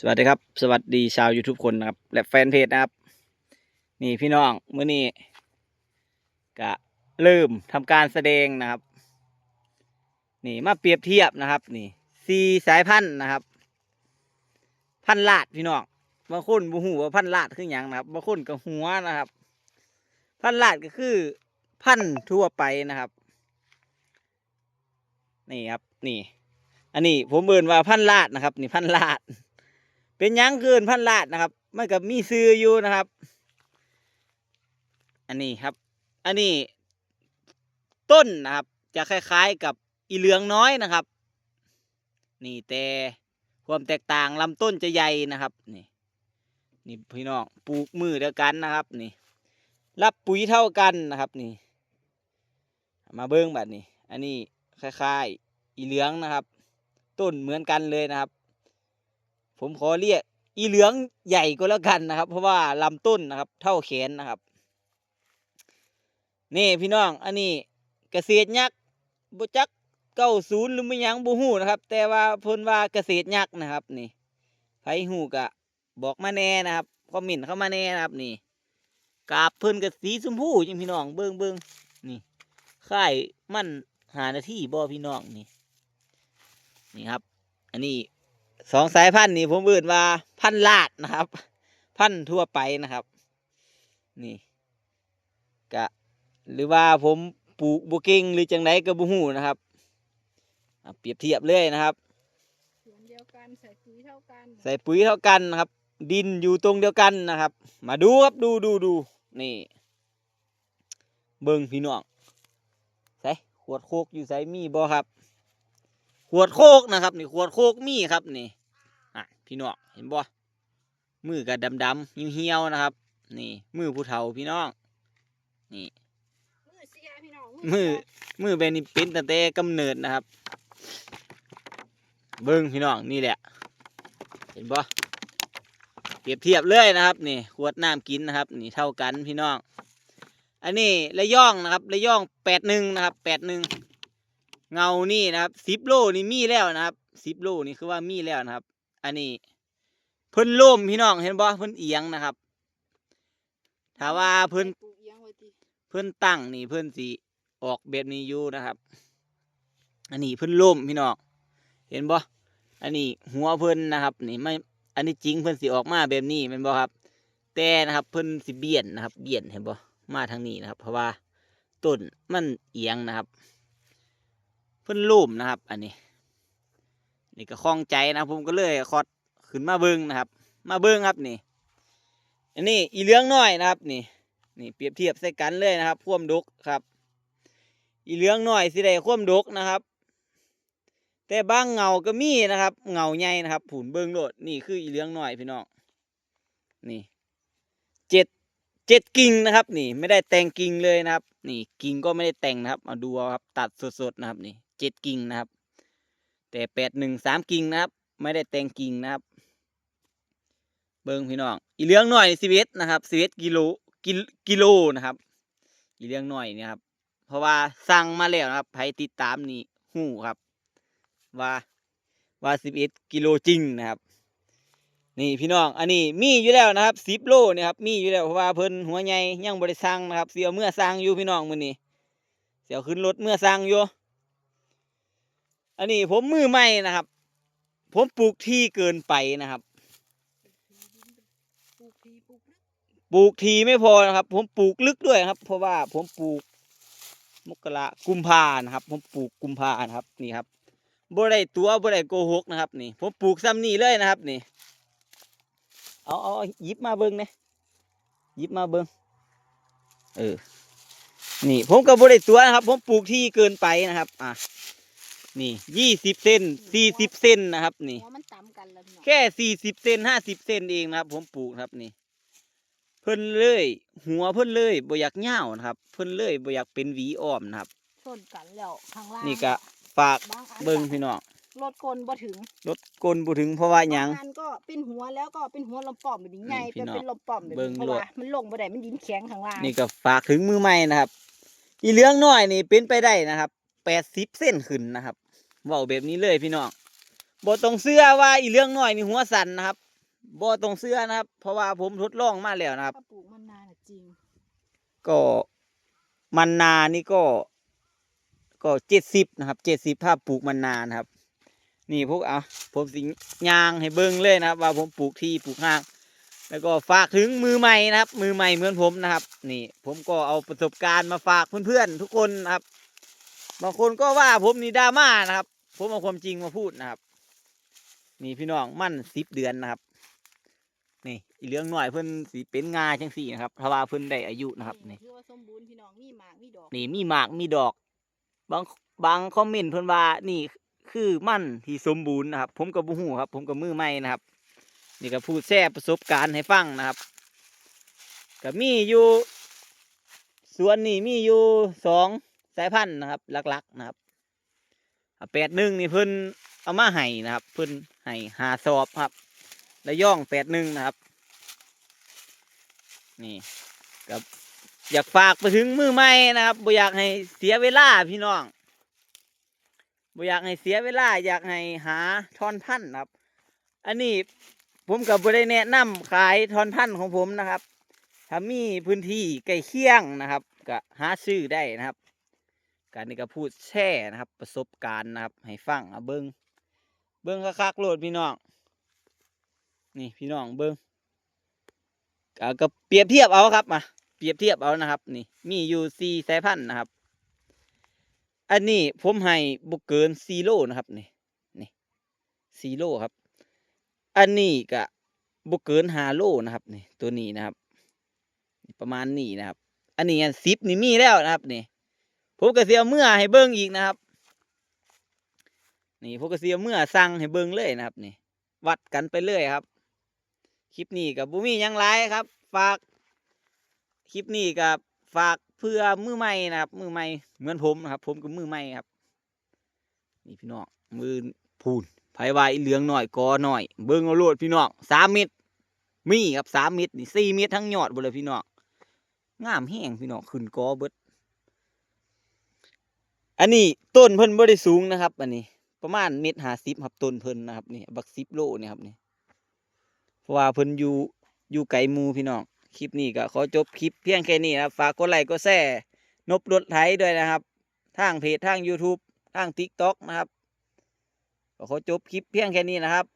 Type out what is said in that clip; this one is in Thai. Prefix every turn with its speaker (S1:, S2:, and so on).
S1: สวัสดีครับ สวัสดีชาว YouTube คนนะครับ และแฟนเพจนะครับ นี่พี่น้องเมื่อนี้ก็เริ่มทำการแสดงนะครับ นี่มาเปรียบเทียบนะครับ นี่สีสายพันธุ์นะครับ พันธุ์ลาดพี่น้องบางคนบูหูว่าพันธุ์ลาดคืออย่างนะครับบางคนก็หัวนะครับ พันธุ์ลาดก็คือ พันธุ์ทั่วไปนะครับ นี่ครับ นี่ อันนี้ผมเบิ่นว่าพันธุ์ลาดนะครับ นี่พันธุ์ลาด เป็นยังเกินพันลาดนะครับมันก็มีซื้ออยู่นะครับ อันนี้ครับ อันนี้ต้นนะครับ จะคล้ายๆกับอีเหลืองน้อยนะครับ นี่แต่ความแตกต่างลำต้นจะใหญ่นะครับ นี่ นี่พี่น้องปลูกมือเดียวกันนะครับ นี่ รับปุ๋ยเท่ากันนะครับ นี่ มาเบิ้งแบบนี้ อันนี้คล้ายๆ อีเหลืองนะครับ ต้นเหมือนกันเลยนะครับ ผมขอเรียกอีเหลืองใหญ่ก็แล้วกันนะครับ เพราะว่าลำต้นนะครับ เท่าแขนนะครับ นี่พี่น้อง อันนี้เกษตรยักษ์บุจักเก้าศูนย์หรือไม่ยังบูฮูนะครับ แต่ว่าพิ่นว่าเกษตรยักษ์นะครับ นี่ไผฮูกะ บอกมาแน่นะครับคอมเมนต์เข้ามาแน่นะครับ นี่กาบเพิ่นกับสีชมพูจริงพี่น้องเบิ่งเบิงนี่ค่ายมั่นหานาที่บ่พี่น้องนี่ นี่ครับ อันนี้ สองสายพันธุ์นี่ผมเอื่นว่าพันธุ์ลาดนะครับ พันธุ์ทั่วไปนะครับ นี่กะหรือว่าผมปลูกบุเก่งหรือจังไดก็บ่ฮู้นะครับอะเปรียบเทียบเลยนะครับ
S2: สวนเดียวกันใส่ปุ๋ยเท่ากัน
S1: ใส่ปุ๋ยเท่ากันนะครับ ดินอยู่ตรงเดียวกันนะครับ มาดูครับดูดูดูนี่ เบิ่งพี่น้องใส่ขวดโคกอยู่ใส่มีบ่ครับ ขวดโคกนะครับนี่ขวดโคกมีครับนี่อะพี่น้องเห็นบ่มือกับดำๆเหี่ยวๆนะครับ นี่ มือผู้เฒ่าพี่น้องนี่
S2: มือเสียพี่น้อง
S1: มือ
S2: เสีย
S1: มือเป็นนี่เป็นตั้งแต่กำเนิดนะครับ เบิ้งพี่น้องนี่แหละ เห็นบ่เปรียบเทียบเลยนะครับนี่ขวดน้ำกินนะครับนี่เท่ากันพี่น้อง อันนี้ระย่องนะครับระย่องแปดหนึ่งนะครับแปดหนึ่ง เงานี่นะครับสิบโลนี่มีแล้วนะครับสิบโลนี่คือว่ามีแล้วนะครับ อันนี้ เพิ่นล่มพี่น้องเห็นบ่เพิ่นเอียงนะครับถ้าว่าเพิ่น
S2: ปลูกเอียงไว้ติ
S1: เพื่อนตั้งนี่เพื่อนสีออกแบบนี้อยู่นะครับ อันนี้เพื่อนล่มพี่น้องเห็นบ่อันนี้หัวเพื่อนนะครับ นี่ไม่อันนี้จริงเพื่อนสีออกมาแบบนี้แมันบ่ครับ แต่นะครับเพื่อนสีเบี่ยนนะครับ เบี่ยนเห็นบ่มาทางนี้นะครับ เพราะว่าต้นมันเอียงนะครับ เพื่นล่มนะครับ อันนี้ นี่ก็คล้องใจนะผมก็เลยคอดขึ้นมาเบิ้งนะครับ มาเบิ้งครับนี่ อันนี้อีเหลืองน้อยนะครับ นี่ นี่เปรียบเทียบใส่กันเลยนะครับควมดุกครับ อีเหลืองหน่อยสิได้ควมดุกนะครับ แต่บางเงาก็มีนะครับ เงาใหญ่นะครับผุนเบิงโลดนี่คืออีเหลืองหน่อยพี่น้องนี่เจ็ดเจ็ดกิ่งนะครับ นี่ไม่ได้แต่งกิ่งเลยนะครับ นี่กิ่งก็ไม่ได้แต่งนะครับมาดูเอาครับ ตัดสดๆนะครับนี่ เจ็ดกิ่งนะครับ แต่แปดหนึ่งสามกิ่งนะครับ ไม่ได้แต่งกิ่งนะครับ เบิ้งพี่น้องอีเหลืองหน่อยสิบเอ็ดนะครับสิบเอ็ดกิโลกิโลกิโลนะครับอีเรื่องหน่อยนี่ครับ เพราะว่าสั่งมาแล้วนะครับใครติดตามนี่หู้ครับ ว่าว่าสิบเอ็ดกิโลจริงนะครับนี่พี่น้อง อันนี้มีอยู่แล้วนะครับสิบโลเนี่ยครับมีอยู่แล้วเพราะว่าเพิ่นหัวใหญ่ยังบริสั่งนะครับเสียวเมื่อสั่งอยู่พี่น้องมือนี้เสียวขึ้นรถเมื่อสั่งอยู่ อันนี้ผมมือใหม่นะครับ ผมปลูกที่เกินไปนะครับ ปลูกทีไม่พอนะครับ ผมปลูกลึกด้วยครับ เพราะว่าผมปลูกมกรากุมภานะครับ ผมปลูกกุมภานะครับนี่ครับบ่ได้ตัวบ่ได้โกหกนะครับ นี่ ผมปลูกซ้ำนี่เลยนะครับ นี่ เอาเอาหยิบมาเบิ้งเนี่ยหยิบมาเบิ้งเออนี่ ผมก็บ่ได้ตัวนะครับ ผมปลูกที่เกินไปนะครับ อะ นี่ยี่สิบเซนสี่สิบเซนนะครับ นี่
S2: หัวมันต่ำกันแล้วพี่น้อง
S1: แค่สี่สิบเซนห้าสิบเซนเองนะครับ ผมปลูกนะครับนี่ เพิ่นเลย หัวเพิ่นเลยบ่อยากเหย้านะครับ เพิ่นเลยบ่อยากเป็นหวีอ้อมนะครับ
S2: ชนกันแล้วข้างล่าง
S1: นี่ก็ฝาก
S2: บางอัน
S1: เบิ่งพี่น้อง
S2: รถกลบ่ถึง
S1: รถกลบ่ถึงเพราะว่าหยัง
S2: บางอันก็เป็นหัวแล้วก็เป็นหัวลมป้อมแบบนี้ใหญ่
S1: นี่พี่
S2: เป็น
S1: น้อง
S2: เป็นลมป้อมแบบ
S1: เบิ่ง
S2: นี้เพราะ
S1: โลด
S2: ว่ามันลงบ่ได้มันดินแข็งข้างล่าง
S1: นี่ก็ฝากถึงมือใหม่นะครับ อีเหลืองน้อยนี่เป็นไปได้นะครับแปดสิบเส้นขึ้นนะครับ เว้าแบบนี้เลยพี่น้องบ่ต้องเชื่อว่าอีเหลืองน้อยนี่หัวสั่นนะครับบ่ต้องเสื้อนะครับ เพราะว่าผมทดลองมาแล้วนะครับ
S2: ถ้าปลูกมันนานอะจริง
S1: ก็มันนานี่ก็ ก็เจ็ดสิบนะครับเจ็ดสิบถ้าปลูกมันนานะครับ นี่พวกเอาผมสิยางให้เบิ้งเลยนะครับ ว่าผมปลูกที่ปลูกห้าง แล้วก็ฝากถึงมือใหม่นะครับ มือใหม่เหมือนผมนะครับ นี่ ผมก็เอาประสบการณ์มาฝากเพื่อนๆทุกคนนะครับบางคนก็ว่าผมนี่ดราม่านะครับ ผมเอาความจริงมาพูดนะครับ นี่พี่น้องมั่นสิบเดือนนะครับ นี่อีเหลืองหน่อยเพิ่นสีเป็นงาจังสี่นะครับถ้าว่าเพิ่นได้อายุนะครับนี่
S2: ถือว่าสมบูรณ์พี่น้องมีหมากมีดอก
S1: นี่มีหมากมีดอก บางบางคอมเมนต์เพิ่นว่านี่คือมั่นที่สมบูรณ์นะครับ ผมกับบูฮูครับ ผมกับมือใหม่นะครับ นี่ก็พูดแซ่ประสบการณ์ให้ฟังนะครับก็มีอยู่สวนนี่มีอยู่สองสายพันธุ์นะครับหลักๆนะครับ แปดหนึ่งนี่เพิ่นเอามาให้นะครับ เพิ่นให้หาสอบครับระย่องแปดหนึ่งนะครับ นี่กับอยากฝากไปถึงมือใหม่นะครับบ่อยากให้เสียเวลาพี่น้องบ่อยากให้เสียเวลาอยากให้หาทอนพันธุ์นะครับ อันนี้ผมกับบ่ได้แนะนำขายทอนพันธุ์ของผมนะครับ ถ้ามีพื้นที่ใกล้เคียงนะครับ ก็หาซื้อได้นะครับ การนี้ก็พูดแช่นะครับ ประสบการณ์นะครับ ให้ฟังเอาเบิ้งเบิ้งคักๆโลดพี่น้อง นี่พี่น้องเบิ้งก็ก็เปรียบเทียบเอาครับมาเปรียบเทียบเอานะครับ นี่มีอยู่สี่สายพันธุ์นะครับ อันนี้ผมให้บุกเกินซีโร่นะครับนี่นี่ซีโร่ครับ อันนี้ก็บุกเกินฮาโลนะครับนี่ตัวนี้นะครับ ประมาณนี้นะครับ อันนี้อันซิปนี่มีแล้วนะครับนี่ ผมก็เสียเมื่อให้เบิ้งอีกนะครับ นี่ผมก็เสียเมื่อสั่งให้เบิ้งเลยนะครับนี่ วัดกันไปเรื่อยครับ คลิปนี้กับบุมีหยังไรครับ ฝาก คลิปนี้กับฝากเพื่อมือใหม่นะครับ มือใหม่เหมือนผมนะครับ ผมก็มือใหม่ครับ นี่พี่น้องมือพูนไผวายเหลืองหน่อยกอหน่อย เบิ้งเอาโลดพี่น้องสามเม็ดมีครับสามเม็ดนี่สี่เม็ดทั้งยอดหมดเลยพี่น้องงามแห้งพี่น้องขึ้นกอเบิด อันนี้ต้นเพิ่นบ่ได้สูงนะครับ อันนี้ ประมาณเม็ดหาสิบครับต้นเพิ่นนะครับนี่บักสิบโลนี่ครับนี่เพราะว่าเพิ่นอยู่อยู่ไกลมูพี่น้องคลิปนี้ก็ขอจบคลิปเพียงแค่นี้นะครับฝากกดไลค์กดแชร์นบรถไถด้วยนะครับ ทางเพจทาง YouTube ทาง TikTok นะครับก็ขอจบคลิปเพียงแค่นี้นะครับ